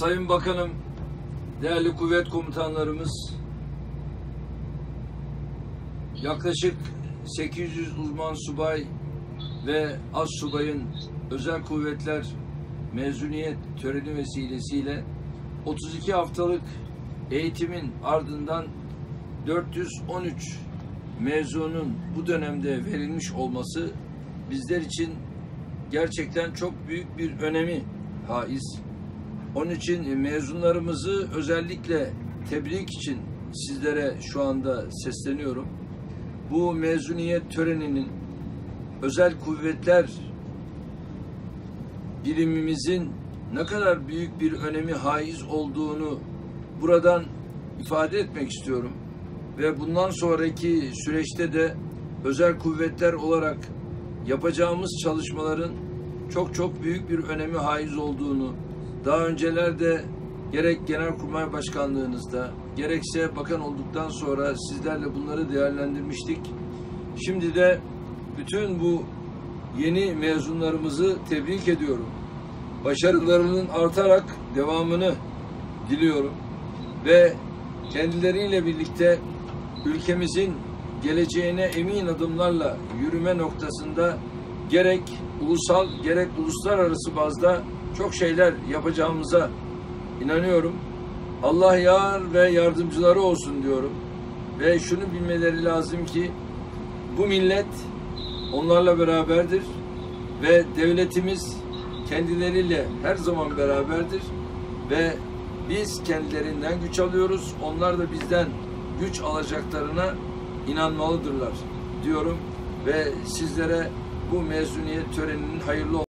Sayın Bakanım, değerli kuvvet komutanlarımız, yaklaşık 800 uzman subay ve az subayın özel kuvvetler mezuniyet töreni vesilesiyle 32 haftalık eğitimin ardından 413 mezunun bu dönemde verilmiş olması bizler için gerçekten çok büyük bir önemi haiz. Onun için mezunlarımızı özellikle tebrik için sizlere şu anda sesleniyorum. Bu mezuniyet töreninin özel kuvvetler birimimizin ne kadar büyük bir önemi haiz olduğunu buradan ifade etmek istiyorum. Ve bundan sonraki süreçte de özel kuvvetler olarak yapacağımız çalışmaların çok çok büyük bir önemi haiz olduğunu daha öncelerde gerek Genelkurmay Başkanlığınızda gerekse bakan olduktan sonra sizlerle bunları değerlendirmiştik. Şimdi de bütün bu yeni mezunlarımızı tebrik ediyorum. Başarılarının artarak devamını diliyorum ve kendileriyle birlikte ülkemizin geleceğine emin adımlarla yürüme noktasında gerek ulusal gerek uluslararası bazda çok şeyler yapacağımıza inanıyorum. Allah yar ve yardımcıları olsun diyorum. Ve şunu bilmeleri lazım ki bu millet onlarla beraberdir ve devletimiz kendileriyle her zaman beraberdir ve biz kendilerinden güç alıyoruz. Onlar da bizden güç alacaklarına inanmalıdırlar diyorum ve sizlere bu mezuniyet töreninin hayırlı